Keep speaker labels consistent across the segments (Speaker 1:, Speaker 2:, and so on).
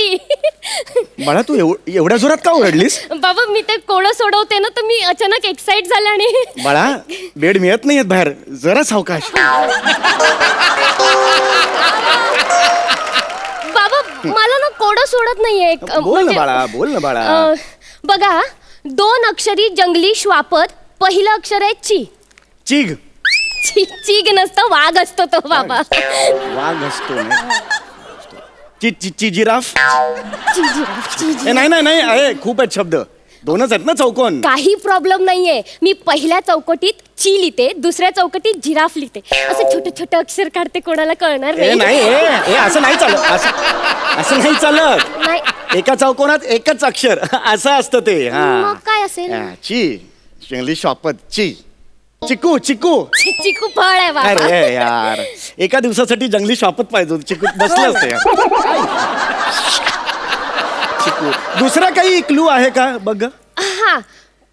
Speaker 1: शिवाली
Speaker 2: बाळा तू एव- एवढ्या जोरात का ओरडलीस?
Speaker 1: बाबा मी ते कोडं सोडवते ना तर मी अचानक एक्साइट झाले आणि
Speaker 2: बाळा बेड मिळत नाहीयेत बाहेर. जरा सावकाश.
Speaker 1: बाबा मला ना कोडं सोडत नाहीये. एक, अ,
Speaker 2: बोल ना
Speaker 1: म्हणजे-
Speaker 2: बाळा बोल ना बाळा.
Speaker 1: अ, बघा दोन अक्षरी जंगली श्वापद पहिलं अक्षर आहे ची.
Speaker 2: चिग.
Speaker 1: ची चीग नसतं वाघ असतो तो बाबा.
Speaker 2: वाघ असतो ना. चि चि चि जिराफ?
Speaker 1: ची जिराफ, ची जिराफ.
Speaker 2: ए, नाही नाही नाही अरे खूप आहेत शब्द. दोनच आहेत ना चौकोन?
Speaker 1: काही प्रॉब्लेम नाहीये. मी पहिल्या चौकटीत ची लिहिते दुसऱ्या चौकटीत जिराफ लिहिते. असं छोटं छोटं अक्षर काढते कोणाला कळणार
Speaker 2: ए
Speaker 1: नाही.
Speaker 2: नाही ए, ए असं नाही चालत असं असं नाही चालत.
Speaker 1: नाही.
Speaker 2: एका चौकोनात एकच अक्षर असं असतं ते हा.
Speaker 1: मग काय असेल?
Speaker 2: हा, ची इंग्लिश शॉपत ची. चिकू चिकू.
Speaker 1: चिकू फळ आहे बाबा.
Speaker 2: अरे यार. एका दिवसासाठी जंगली शॉपत पाहिजे होतं. चिकू बसलं असते चिकू. दुसरा काही क्लू आहे का? बघ.
Speaker 1: हा.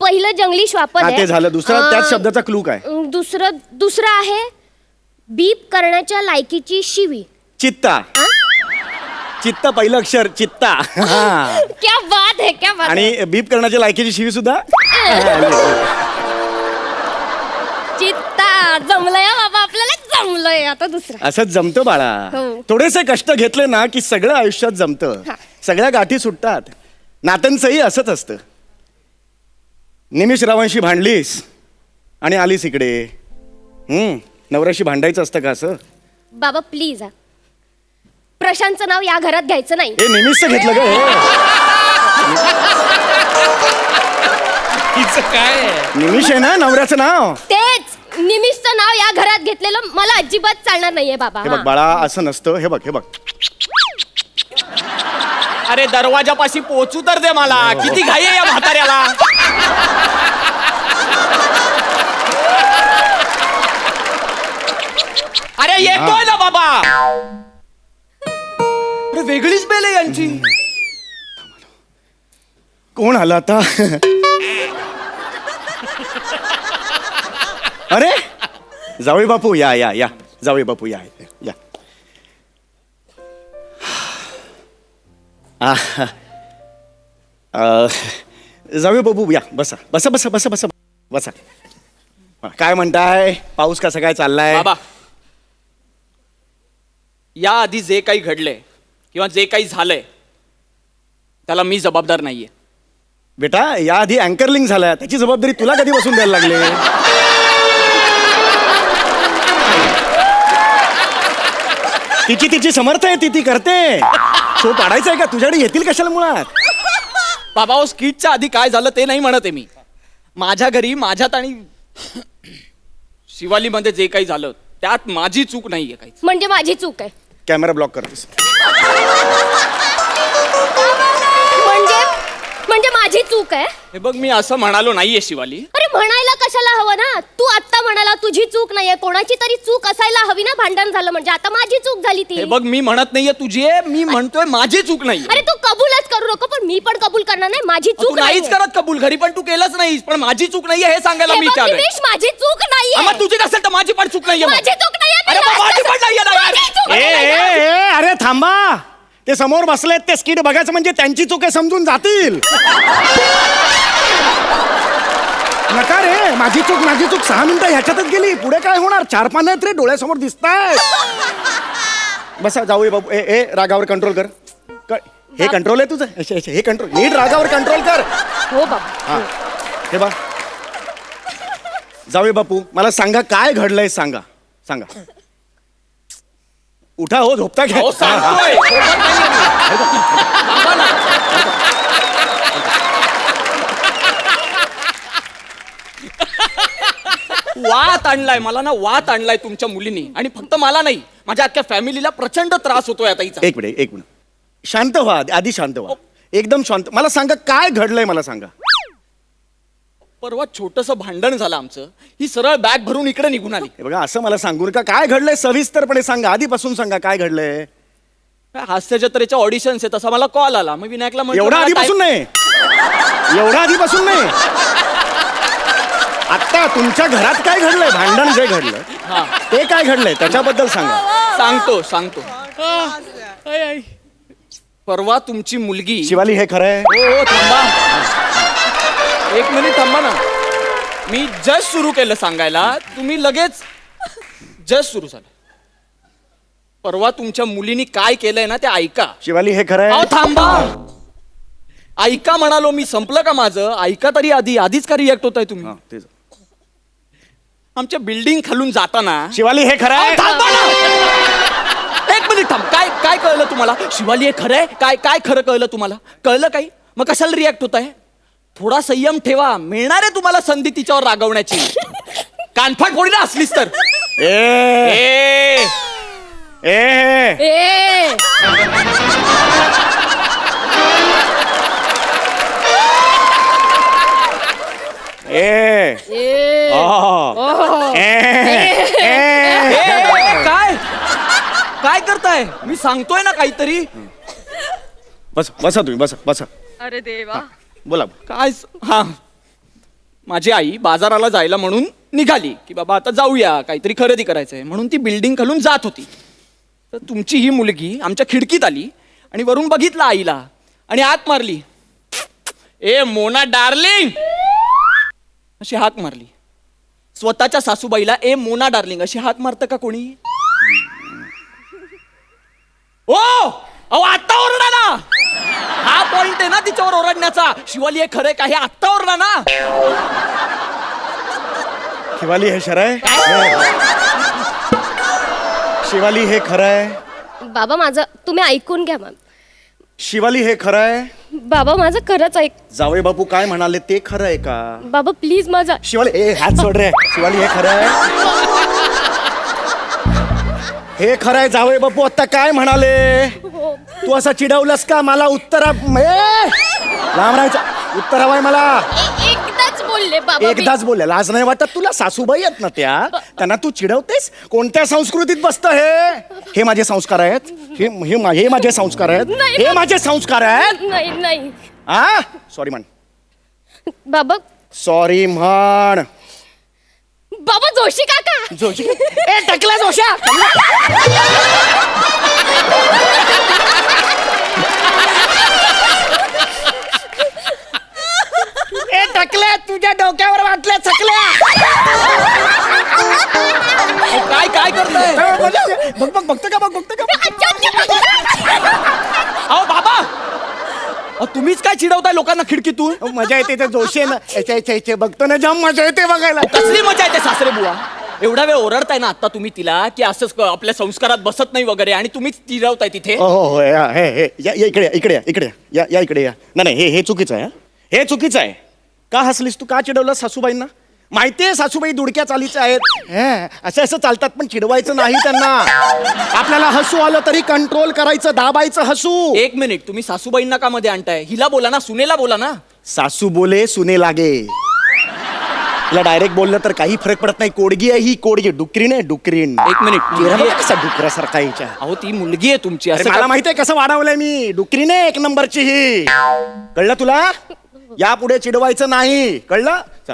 Speaker 1: पहिलं जंगली श्वापद
Speaker 2: ते झालं. दुसरा त्याच शब्दाचा क्लू काय?
Speaker 1: दुसरं दुसरं आहे बीप करण्याच्या लायकीची शिवी.
Speaker 2: चित्ता. चित्ता पहिलं अक्षर चित्ता. हा.
Speaker 1: क्या बात है क्या बात.
Speaker 2: आणि बीप करण्याच्या लायकीची शिवी सुद्धा?
Speaker 1: चित्ता जमलंय हा बाबा आपल्याला जमलंय आता दुसरं.
Speaker 2: असंच जमतं बाळा.
Speaker 1: हो.
Speaker 2: थोडेसे कष्ट घेतले ना की सगळं आयुष्यात जमतं.
Speaker 1: हा.
Speaker 2: सगळ्या गाठी सुटतात. नात्यांचंही असंच असतं. निमिष रावांशी भांडलीस आणि आलीस इकडे. हम्म नवऱ्याशी भांडायचं असतं का असं?
Speaker 1: बाबा प्लीज हा प्रशांतचं नाव या घरात घ्यायचं नाही.
Speaker 2: हे निमिषचं घेतलं ग हे.
Speaker 3: काय
Speaker 2: निमिष आहे ना नवऱ्याचं नाव?
Speaker 1: तेच. निमिषचं नाव या घरात घेतलेलं मला अजिबात चालणार नाहीये बाबा
Speaker 2: हे
Speaker 1: हा.
Speaker 2: बघ बाळा असं नसतं. हे बघ हे बघ.
Speaker 3: अरे दरवाजापाशी पोचू तर दे मला. किती घाई आहे या म्हाताऱ्याला. अरे येतोय ना बाबा. अरे वेगळीच बेल आहे यांची.
Speaker 2: कोण आलं आता? अरे? जावई बापू या या या. जावई बापू या या जावई बापू या. बसा बसा बसा बसा बसा. बसा. हा, काय म्हणताय? पाऊस कसा काय चाललाय?
Speaker 3: बाबा या आधी जे काही घडलंय किंवा जे काही झालंय त्याला मी जबाबदार नाहीये.
Speaker 2: बेटा याआधी अँकरलिंग झालाय त्याची जबाबदारी तुला कधी बसून द्यायला लागले? तिची तिची समर्थ आहे ती ती करते. शो पाडायचा आहे का? तुझ्याकडे येतील कशाला मुळात?
Speaker 3: बाबा हो स्किटच्या आधी काय झालं ते नाही म्हणत आहे मी. माझ्या घरी माझ्यात आणि शिवालीमध्ये जे काही झालं त्यात माझी चूक नाहीये काही
Speaker 1: म्हणजे माझी चूक आहे.
Speaker 2: कॅमेरा ब्लॉक करतेस.
Speaker 1: म्हणजे म्हणजे माझी चूक आहे.
Speaker 3: हे बघ मी असं म्हणालो नाहीये शिवाली.
Speaker 1: कशाला हवं ना? तू आत्ता म्हणाला तुझी चूक नाहीये. कोणाची तरी चूक असायला हवी ना भांडण झालं म्हणजे. आता माझी चूक झाली ती.
Speaker 3: हे बघ मी म्हणत नाहीये तुझी आहे मी म्हणतोय माझी चूक नाही.
Speaker 1: अरे तू कबूलच करू नको पण मी पण कबूल करणार नाही. माझी
Speaker 3: तू
Speaker 1: चूक
Speaker 3: नाहीच
Speaker 1: नाहीये.
Speaker 3: करत कबूल घरी पण तू केलंच नाहीस पण माझी चूक नाहीये हे सांगायला
Speaker 1: हे
Speaker 3: मी
Speaker 1: बघ,
Speaker 3: चालू
Speaker 1: दिनेश, माझी चूक
Speaker 3: मग तुझी नसेल तर माझी पण चूक नाहीये मग.
Speaker 1: माझी चूक नाहीये
Speaker 3: अरे
Speaker 1: मी
Speaker 3: मग माझी
Speaker 1: असं-
Speaker 3: पण नाहीये ना यार.
Speaker 1: माझी चूक
Speaker 2: ए
Speaker 1: नाहीये.
Speaker 2: ए ए अरे थांबा. ते समोर बसलेत ते स्किट बघायचं म्हणजे त्यांची चूक समजून जातील. माझी चूक माझी चूक. सहा मिनिटं ह्याच्यातच गेली. पुढे काय होणार? चार पानं आहेत रे डोळ्यासमोर दिसत बसा जाऊ बाबू. ए ए रागावर कंट्रोल कर. क- हे कंट्रोल आहे तुझं? अच्छा, अच्छा, हे कंट्रोल नीट रागावर कंट्रोल कर.
Speaker 1: हो बाबा.
Speaker 2: हा. हे बा जावे बापू. मला सांगा काय घडलंय सांगा. सांगा. उठा हो झोपता घ्या
Speaker 3: अहो, सांगतोय. झोपत नाहीये मी. थांबा ना. वात आणलाय मला ना वात आणलाय तुमच्या मुलीनी. आणि फक्त मला नाही माझ्या अख्ख्या फॅमिलीला प्रचंड त्रास होतोय आता हिचा.
Speaker 2: एक मिनिट एक मिनिट. शांत व्हा आधी- आधी शांत व्हा. एकदम शांत. मला सांगा काय घडलंय मला सांगा.
Speaker 3: परवा छोटस भांडण झालं आमचं. ही सरळ बॅग भरून इकडे निघून आली.
Speaker 2: हे बघा असं मला सांगू नका. काय घडलंय? सविस्तरपणे सांगा. आधीपासून सांगा काय घडलंय?
Speaker 3: काय हास्य जत्रेच्या ऑडिशन्स आहे तसा मला कॉल आला. मग विनायकला म्हटलं,
Speaker 2: एवढा
Speaker 3: मला
Speaker 2: आधीपासून नाही. एवढा आधीपासून नाही. आता तुमच्या घरात काय घडलंय? भांडण जे घडलं
Speaker 3: हा.
Speaker 2: ते काय घडलंय? त्याच्याबद्दल सांगा.
Speaker 3: सांगतो सांगतो. परवा तुमची मुलगी
Speaker 2: शिवाली हे खरं आहे.
Speaker 3: हो हो थांबा. एक मिनिट थांबा ना. मी जस्ट सुरू केलं सांगायला. तुम्ही लगेच जस्ट सुरू झालं. परवा तुमच्या मुलीनी काय केलंय ना ते ऐका.
Speaker 2: शिवाली हे खरं
Speaker 3: अहो
Speaker 2: आहे
Speaker 3: थांबा. ऐका म्हणालो मी संपलं का माझं? ऐका तरी आधी आधीच का रिॲक्ट होताय तुम्ही?
Speaker 2: हा, तेच.
Speaker 3: आमच्या बिल्डिंग खालून जाताना
Speaker 2: शिवाली हे खरं आहे?
Speaker 3: थांबा ना! एक मिनिट थांब. काय काय कळलं तुम्हाला? शिवाली हे खरं आहे? काय काय खरं कळलं तुम्हाला? कळलं काही? मग कशाला रिॲक्ट होत आहे? थोडा संयम ठेवा. मिळणार आहे तुम्हाला संधी तिच्यावर रागवण्याची. कानफाट फोडी ना असलीच तर.
Speaker 2: ए!
Speaker 3: ए!
Speaker 2: ए!
Speaker 1: ए!
Speaker 2: ए!
Speaker 1: ए
Speaker 2: आ. ए
Speaker 3: ए,
Speaker 2: ए
Speaker 3: ए, काय काय करताय? मी सांगतोय ना काहीतरी.
Speaker 2: बस बसा तुम्ही बसा बसा.
Speaker 4: अरे देवा.
Speaker 2: बोला.
Speaker 3: काय स- हा. माझी आई बाजाराला जायला म्हणून निघाली की बाबा आता जाऊया काहीतरी खरेदी करायचंय म्हणून ती बिल्डिंग खालून जात होती. तर तुमची ही मुलगी आमच्या खिडकीत आली आणि वरून बघितलं आईला आणि हाक मारली. ए मोना डार्लिंग! अशी हाक मारली. स्वतःच्या सासूबाईला ए मोना डार्लिंग अशी हाक मारतं का कोणी? ओ अहो आत्ता ओरडा ना. हा पॉइंट आहे ना तिच्यावर ओरडण्याचा. शिवाली हे खरंय का? हे आत्ता ओरडा ना.
Speaker 2: शिवाली हे शर आहे शिवाली हे खरं आहे
Speaker 1: बाबा माझं तुम्ही ऐकून घ्या मॅम
Speaker 2: शिवाली हे खरं आहे
Speaker 1: बाबा माझं खरंच ऐक
Speaker 2: जावई बापू काय म्हणाले ते खरं आहे का?
Speaker 1: बाबा प्लीज माझा
Speaker 2: शिवाली ए हात सोड रे. शिवाली हे खरं आहे हे खरं आहे जावई बापू आता काय म्हणाले. तू असा चिडवलंस का? मला उत्तरा ए! लांब राहायचं उत्तर हवाय मला.
Speaker 1: ए- एकदाच बोलले बाबा मी.
Speaker 2: एकदाच बोलले. लाज नाही वाटत तुला? सासूबाई आहेत ना त्या. त्यांना तू चिडवतेस? कोणत्या संस्कृतीत बसतं हे? हे माझे संस्कार आहेत. हे हे मा- हे माझे संस्कार आहेत.
Speaker 1: नाही,
Speaker 2: हे. माझे संस्कार आहेत?
Speaker 1: नाही
Speaker 2: सॉरी म्हण.
Speaker 1: बाबा.
Speaker 2: सॉरी म्हण.
Speaker 1: बाबा जोशी काका.
Speaker 2: जोशी ए टकला जोशा. ए टकल्या तुझ्या डोक्यावर वाटल्या चकल्या
Speaker 3: काय काय करताय?
Speaker 2: बघ बघ बघतो का बघ बघतो का?
Speaker 3: अहो बाबा! अहो, तुम्हीच काय चिडवताय लोकांना खिडकीतून?
Speaker 2: अहो, मजा येते ते जोशी आहे ना. याच्या याच्या याच्या. बघतो ना जाम मजा येते बघायला.
Speaker 3: कसली मजा येते सासरे बुवा? एवढा वेळ ओरडताय ना आता तुम्ही तिला की असंच क- आपल्या संस्कारात बसत नाही वगैरे आणि तुम्हीच चिडवताय तिथे?
Speaker 2: हो हो हो या हे हे या या इकडे या, इकडे या इकडे या. या या इकडे या. नाही नाही हे हे चुकीचं आहे हं. हे चुकीचं आहे. का हसलीस तू? का चिडवलं सासूबाईंना? माहितीये सासूबाई दुडक्या चालीच्या आहेत? हे, असं असं चालतात पण चिडवायचं नाही त्यांना. आपल्याला हसू आलं तरी कंट्रोल करायचं दाबायचं हसू.
Speaker 3: एक मिनिट तुम्ही सासूबाईंना का मध्ये आणताय. हिला बोला ना सुनेला बोला ना.
Speaker 2: सासू बोले सुने लागे. तिला डायरेक्ट बोललं तर काही फरक पडत नाही. कोडगी आहे ही कोडगी. डुकरीन आहे डुकरीन
Speaker 3: एक मिनिट
Speaker 2: चेहरा बघा. कसा डुकऱ्यासारखा हिच्या.
Speaker 3: अहो ती मुलगी आहे तुमची
Speaker 2: अरे
Speaker 3: असं
Speaker 2: मला
Speaker 3: का-
Speaker 2: माहितीये कसं वाढवलंय मी. डुकरीने एक नंबरची ही. कळलं तुला? यापुढे चिडवायचं नाही. कळलं? चल.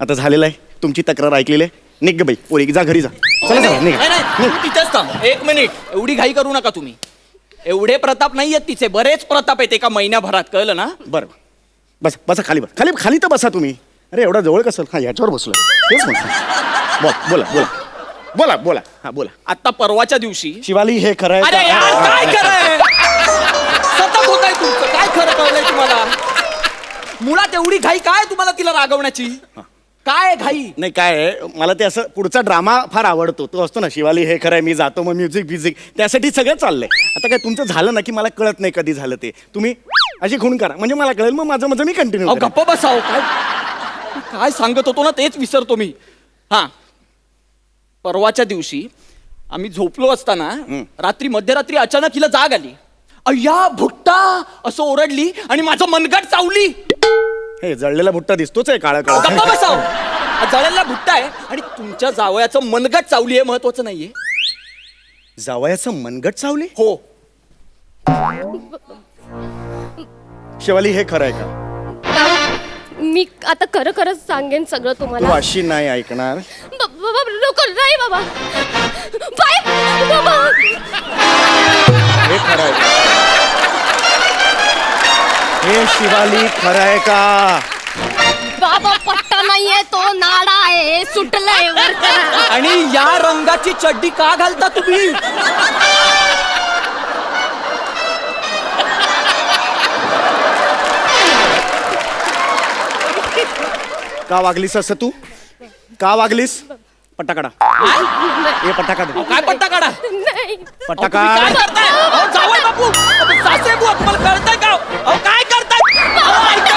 Speaker 2: आता झालेलं आहे. तुमची तक्रार ऐकलेली आहे. निघ ग बाई पोरी जा घरी जा. चला चला निघ.
Speaker 3: नाही तिथेच थांब. एक मिनिट. एवढी घाई करू नका तुम्ही. एवढे प्रताप नाही आहेत तिचे. बरेच प्रताप आहेत एका महिन्याभरात. कळलं ना?
Speaker 2: बरं. बस बसा खाली बस खाली खाली तर बसा तुम्ही. अरे एवढा जवळ कसं? हा याच्यावर बसलोय. तेच म्हणतो. बोल बोला बोला. बोला बोला. हा बोला.
Speaker 3: आता परवाच्या दिवशी
Speaker 2: शिवाली हे खरं आहे
Speaker 3: अरे
Speaker 2: का?
Speaker 3: यार काय खरंय सतत होत आहे तुमचं. काय खरं कळलंय तुम्हाला? मुळात एवढी घाई काय तुम्हाला तिला रागवण्याची? काय घाई?
Speaker 2: नाही काय आहे, मला ते असं पुढचा ड्रामा फार आवडतो. तो असतो ना शिवाली हे खरं आहे मी जातो मग म्युझिक फ्युझिक त्यासाठी सगळं चाललंय. आता काय तुमचं झालं ना की मला कळत नाही कधी झालं ते. तुम्ही अशी खूण करा. म्हणजे मला कळेल मग माझं माझं मी
Speaker 3: अहो
Speaker 2: कंटिन्यू
Speaker 3: गप्प बसाव काय? काय सांगत होतो ना तेच विसरतो मी. हा. परवाच्या दिवशी आम्ही झोपलो असताना रात्री मध्यरात्री अचानक हिला जाग आली. अय्या भुट्टा! असं ओरडली आणि माझं मनगट चावली.
Speaker 2: हे जळलेला भुट्टा दिसतोच आहे काळा
Speaker 3: गप्पा
Speaker 2: काळा
Speaker 3: बसाव जळलेला भुट्टा आहे आणि तुमच्या जावयाचं मनगट चावली आहे महत्वाचं नाहीये.
Speaker 2: जावयाचं मनगट चावली?
Speaker 3: हो.
Speaker 2: शिवाली हे खरं आहे का?
Speaker 1: मी आता खरं खरंच सांगेन सगळं
Speaker 2: तू
Speaker 1: तुम्हाला
Speaker 2: अशी नाही ऐकणार.
Speaker 1: बाबा नको नाही बाबा. बाय!
Speaker 2: हे शिवाली खरं आहे का?
Speaker 1: बाबा पट्टा नाहीये तो नाडा आहे सुटलंय वरचं.
Speaker 3: आणि या रंगाची चड्डी का घालता तुम्ही?
Speaker 2: का वागलीस असं तू? का वागलीस? पट्टा काढा.
Speaker 3: काय?
Speaker 2: ए पट्टा काढ.
Speaker 3: काय पट्टा काढा?
Speaker 1: नाही.
Speaker 2: पट्टा
Speaker 3: अहो, तुम्ही काय
Speaker 2: काढ
Speaker 3: करताय? अहो, जावई बापू. अहो, सासरे बुवा तुम्हाला कळतंय का? अहो, काय करताय अहो, ऐका